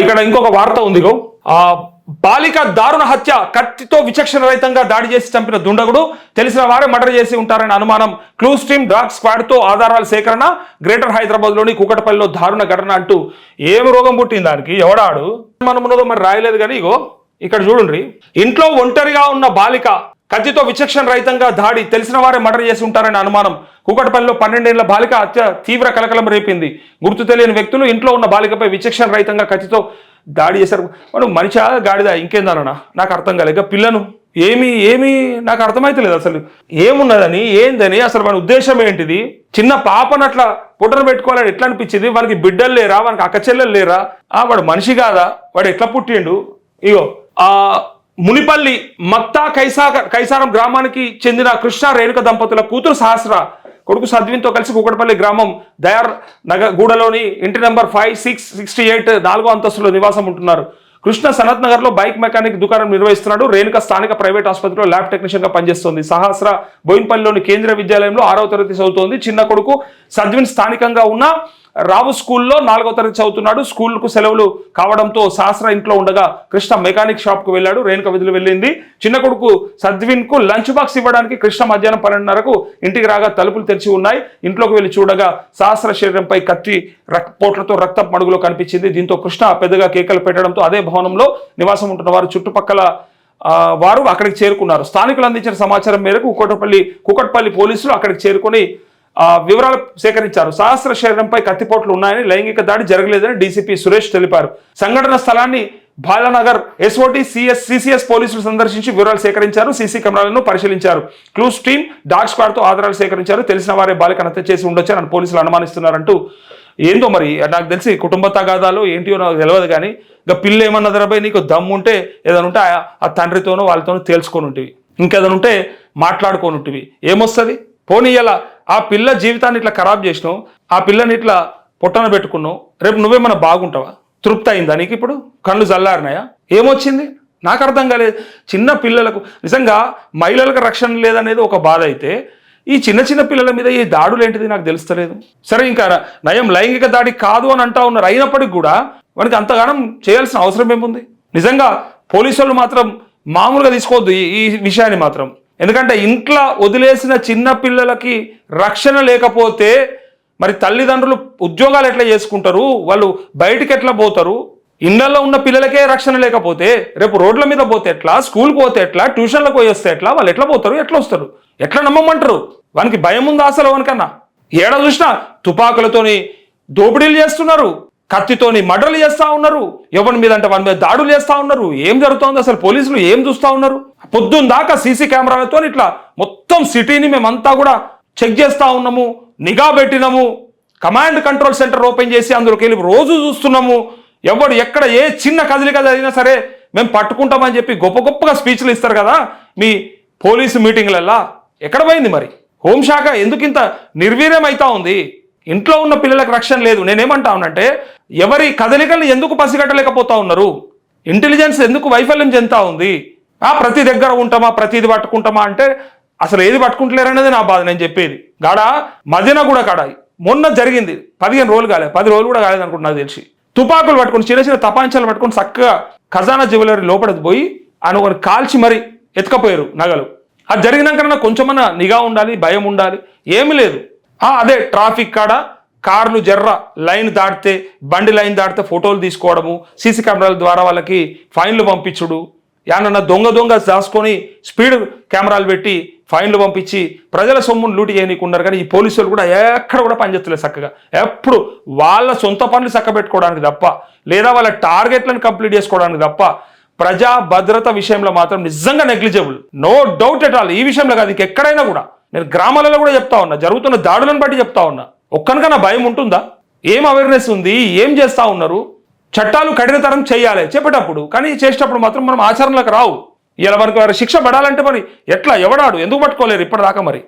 ఇక్కడ ఇంకొక వార్త ఉందిగో. ఆ బాలిక దారుణ హత్య కత్తితో విచక్షణ రహితంగా దాడి చేసి చంపిన దుండగుడు తెలిసిన వారే మర్డర్ చేసి ఉంటారనే అనుమానం క్లూ స్ట్రీమ్ డాగ్ స్క్వాడ్తో ఆధారాల సేకరణ గ్రేటర్ హైదరాబాద్లోని కూకటపల్లిలో దారుణ ఘటన అంటూ ఏం రోగం పుట్టింది దానికి? ఎవడాడు? మనం ఉన్నదో మరి రాయలేదు కానీ ఇగో ఇక్కడ చూడండి ఇంట్లో ఒంటరిగా ఉన్న బాలిక కత్తితో విచక్షణ రహితంగా దాడి తెలిసిన వారే మర్డర్ చేసి ఉంటారనే అనుమానం కూకటపల్లిలో పన్నెండేళ్ళ బాలిక అత్య తీవ్ర కలకలం రేపింది. గుర్తు తెలియని వ్యక్తులు ఇంట్లో ఉన్న బాలికపై విచక్షణ రహితంగా కత్తితో దాడి చేశారు. మనం మనిషి గాడిదా ఇంకేందన్నా? నాకు అర్థం కాలేక పిల్లను ఏమి ఏమి నాకు అర్థమైతలేదు అసలు. ఏమున్నదని ఏందని అసలు మన ఉద్దేశం ఏంటిది? చిన్న పాపను అట్లా పుట్టను పెట్టుకోవాలని ఎట్లా అనిపించింది? వానికి బిడ్డలు లేరా? వానికి అక్క చెల్లెలు లేరా? ఆ వాడు మనిషి కాదా? వాడు ఎట్లా పుట్టిండు? ఇగో ఆ మునిపల్లి మక్తా కైసా కైసారం గ్రామానికి చెందిన కృష్ణ రేణుక దంపతుల కూతురు సహస్ర కొడుకు సద్విన్తో కలిసి కూకటపల్లి గ్రామం దయార్ నగ గూడలోని ఇంటి number five six sixty eight నాలుగో అంతస్తులో నివాసం ఉంటున్నారు. కృష్ణ సనత్ నగర్లో బైక్ మెకానిక్ దుకాణం నిర్వహిస్తున్నాడు. రేణుక స్థానిక ప్రైవేట్ ఆసుపత్రిలో ల్యాబ్ టెక్నీషియన్గా పనిచేస్తుంది. సహస్ర బోయిన్పల్లిలోని కేంద్ర విద్యాలయంలో ఆరవ తరగతి చదువుతోంది. చిన్న కొడుకు సద్విన్ స్థానికంగా ఉన్న రావు స్కూల్లో నాలుగో తరగతి చదువుతున్నాడు. స్కూల్కు సెలవులు కావడంతో సహస్ర ఇంట్లో ఉండగా కృష్ణ మెకానిక్ షాప్కు వెళ్ళాడు. రేణుక విధులు వెళ్ళింది. చిన్న కొడుకు సద్విన్కు లంచ్ బాక్స్ ఇవ్వడానికి కృష్ణ మధ్యాహ్నం పన్నెండున్నరకు ఇంటికి రాగా తలుపులు తెరిచి ఉన్నాయి. ఇంట్లోకి వెళ్ళి చూడగా సహస్ర శరీరంపై కత్తి రక్తపోట్లతో రక్త మడుగులో కనిపించింది. దీంతో కృష్ణ పెద్దగా కేకలు పెట్టడంతో అదే భవనంలో నివాసం ఉంటున్న వారు చుట్టుపక్కల వారు అక్కడికి చేరుకున్నారు. స్థానికులు అందించిన సమాచారం మేరకు కుకటపల్లి కుకట్పల్లి పోలీసులు అక్కడికి చేరుకొని వివరాలు సేకరించారు. సహస్ర శరీరంపై కత్తిపోట్లు ఉన్నాయని లైంగిక దాడి జరగలేదని డీసీపీ సురేష్ తెలిపారు. సంఘటన స్థలాన్ని బాలనగర్ ఎస్ఓటి సిఎస్ సిసిఎస్ పోలీసులు సందర్శించి వివరాలు సేకరించారు సీసీ కెమెరాలను పరిశీలించారు. క్లూస్ టీమ్ డాగ్ స్క్వాడ్తో ఆధారాలు సేకరించారు. తెలిసిన వారే బాలికను హత్య చేసి ఉండొచ్చని పోలీసులు అనుమానిస్తున్నారంటూ ఏందో మరి? నాకు తెలిసి కుటుంబ తగాదాలు ఏంటియో నాకు తెలియదు కానీ ఇక పిల్ల ఏమన్నా రాబాయి నీకు దమ్ము ఉంటే ఏదైనా ఉంటే ఆ- ఆ తండ్రితోనో వాళ్ళతోనో తేల్చుకొని ఉంటివి ఇంకేదైనా ఉంటే మాట్లాడుకొని ఉంటివి ఏమొస్తుంది? పోనీ ఇలా ఆ పిల్ల జీవితాన్ని ఇట్లా ఖరాబ్ చేసినావు ఆ పిల్లని ఇట్లా పొట్టన పెట్టుకున్నావు రేపు నువ్వేమన్నా బాగుంటావా? తృప్తి అయిందా నీకు ఇప్పుడు? కళ్ళు జల్లారినాయా? ఏమొచ్చింది? నాకు అర్థం కాలేదు. చిన్న పిల్లలకు నిజంగా మహిళలకు రక్షణ లేదనేది ఒక బాధ అయితే ఈ చిన్న చిన్న పిల్లల మీద ఈ దాడులు ఏంటిది నాకు తెలుస్తలేదు. సరే ఇంకా నయం లైంగిక దాడి కాదు అని అంటా ఉన్నారు. అయినప్పటికీ కూడా వానికి అంతగానం చేయాల్సిన అవసరం ఏముంది? నిజంగా పోలీసు వాళ్ళు మాత్రం మామూలుగా తీసుకోవద్దు ఈ విషయాన్ని మాత్రం. ఎందుకంటే ఇంట్లో వదిలేసిన చిన్న పిల్లలకి రక్షణ లేకపోతే మరి తల్లిదండ్రులు ఉద్యోగాలు ఎట్లా చేసుకుంటారు? వాళ్ళు బయటికి ఎట్లా పోతారు? ఇళ్ళలో ఉన్న పిల్లలకే రక్షణ లేకపోతే రేపు రోడ్ల మీద పోతే ఎట్లా? స్కూల్ పోతే ఎట్లా? ట్యూషన్లకు పోయి వస్తే ఎట్లా? వాళ్ళు ఎట్లా పోతారు? ఎట్లా వస్తారు? ఎట్లా నమ్మమంటారు? వానికి భయం ఉందా అసలు వనకన్నా? ఏడ చూసినా తుపాకులతోని దోపిడీలు చేస్తున్నారు కత్తితోని మర్డర్లు చేస్తా ఉన్నారు ఎవరి మీద అంటే వాని మీద దాడులు చేస్తా ఉన్నారు ఏం జరుగుతోంది అసలు పోలీసులు ఏం చూస్తా ఉన్నారు? పొద్దున్న దాకా సీసీ కెమెరాలతో ఇట్లా మొత్తం సిటీని మేమంతా కూడా చెక్ చేస్తా ఉన్నాము. నిఘా పెట్టినాము కమాండ్ కంట్రోల్ సెంటర్ ఓపెన్ చేసి అందులోకి వెళ్ళి రోజు చూస్తున్నాము. ఎవడు ఎక్కడ ఏ చిన్న కదలిక జరిగినా సరే మేము పట్టుకుంటామని చెప్పి గొప్ప గొప్పగా స్పీచ్లు ఇస్తారు కదా మీ పోలీసు మీటింగ్లల్లా. ఎక్కడ పోయింది మరి? హోంశాఖ ఎందుకు ఇంత నిర్వీర్యం అవుతా ఉంది? ఇంట్లో ఉన్న పిల్లలకు రక్షణ లేదు. నేనేమంటా ఉన్నానంటే ఎవరి కదలికల్ని ఎందుకు పసిగట్టలేకపోతా ఉన్నారు? ఇంటెలిజెన్స్ ఎందుకు వైఫల్యం చెందుతా ఉంది? ఆ ప్రతి దగ్గర ఉంటామా? ప్రతిది పట్టుకుంటామా? అంటే అసలు ఏది పట్టుకుంటలేరనేది నా బాధ నేను చెప్పేది. గాడ మదిన కూడా కాడ మొన్న జరిగింది. పదిహేను రోజులు కాలేదు పది రోజులు కూడా కాలేదు అనుకుంటున్నా నాకు తెలిసి. తుపాకులు పట్టుకొని చిన్న చిన్న తపాంచాలు పట్టుకొని చక్కగా ఖజానా జ్యువెలరీ లోపలికి పోయి ఆయన ఒకరు కాల్చి మరీ ఎత్తుకపోయారు నగలు. అది జరిగినాకన్నా కొంచెమన్నా నిఘా ఉండాలి భయం ఉండాలి ఏమీ లేదు. అదే ట్రాఫిక్ కాడ కార్లు జర్ర లైన్ దాటితే బండి లైన్ దాటితే ఫోటోలు తీసుకోవడము సీసీ కెమెరాల ద్వారా వాళ్ళకి ఫైన్లు పంపించుడు. ఏమన్నా దొంగ దొంగ దాచుకొని స్పీడ్ కెమెరాలు పెట్టి ఫైన్లు పంపించి ప్రజల సొమ్మును లూటి చేయనీకున్నారు కానీ ఈ పోలీసులు కూడా ఎక్కడ కూడా పనిచేస్తలేదు చక్కగా. ఎప్పుడు వాళ్ళ సొంత పనులు చక్క పెట్టుకోవడానికి తప్ప లేదా వాళ్ళ టార్గెట్లను కంప్లీట్ చేసుకోవడానికి తప్ప ప్రజా భద్రత విషయంలో మాత్రం నిజంగా negligible. No doubt at all. ఈ విషయంలో కాదు ఇంకెక్కడైనా కూడా. నేను గ్రామాలలో కూడా చెప్తా ఉన్నా జరుగుతున్న దాడులను బట్టి చెప్తా ఉన్నా. ఒక్కనికన్నా భయం ఉంటుందా? ఏం అవేర్నెస్ ఉంది? ఏం చేస్తా ఉన్నారు? చట్టాలు కఠినతరం చేయాలి చెప్పేటప్పుడు. కానీ చేసేటప్పుడు మాత్రం మనం ఆచరణలకు రావు. ఇలా మనకు శిక్ష పడాలంటే మరి ఎట్లా ఎవడాడు? ఎందుకు పట్టుకోలేరు ఇప్పటిదాకా మరి?